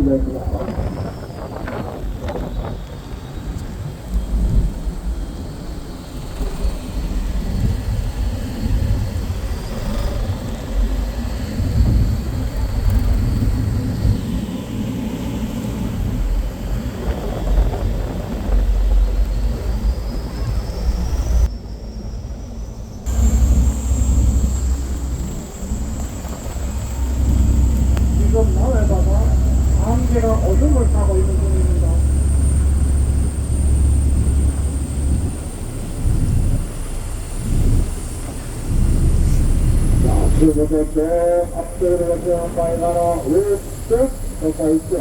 ile ilgili. 안개가 어둠을 타고 있는 중입니다. 이렇게 앞쪽으로 가서 빨간아 왼쪽 가 있죠.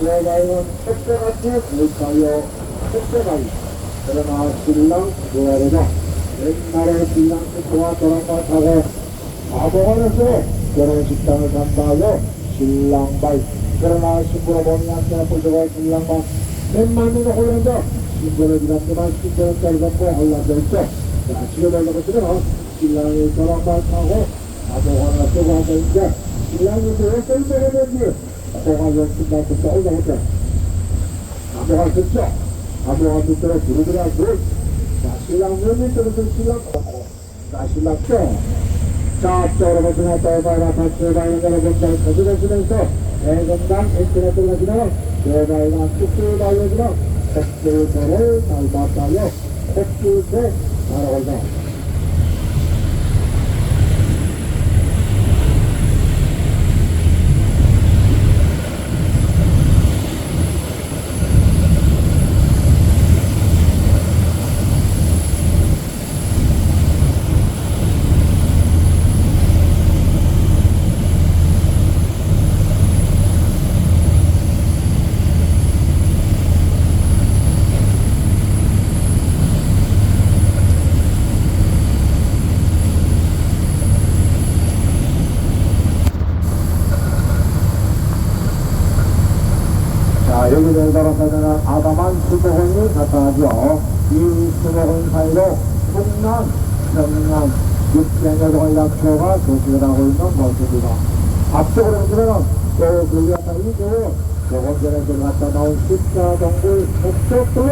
들어가는 택배같이 뭘까요? 택배가이. 그러나 신랑 좋아하다. 옛날에 신랑 식구와 저랑만 타고 아보관에서 결혼식장을 간다고 신랑발 그러나 신부로 보조가 신랑발 몇만 명이 홀란다 신부를 지났지만 신부는 짧았고 홀란다 있죠. 자 지금 알고 보시면 신랑이 저랑발 타고 아보관을 쓰고 하고 이제 신랑이 왜 썰매를 낸지 아보관을 신랑부터 올라오죠. 아보관 듣죠? 아보관 듣더라 부르더라 자 신랑 몇명 들어서 신랑. 자 신랑 죠 자, 앞쪽으로 거치나 또바이나 같이 바이는 여러분들 거듭하시면서 대건강 인터넷을 가시면 대바이나 축구 달려주면 콧줄새를 닮았다요 콧줄새 바라 여기 내려가서는 아담한 수도원이 나타나죠. 이 수도원 사이로 풍남, 평남, 육변여동의 약초가 소식을 하고 있는 모습입니다. 앞쪽으로 보시면 또 그게 나타나고 조금 전에 들어갔다 나온 십자동굴 목적도로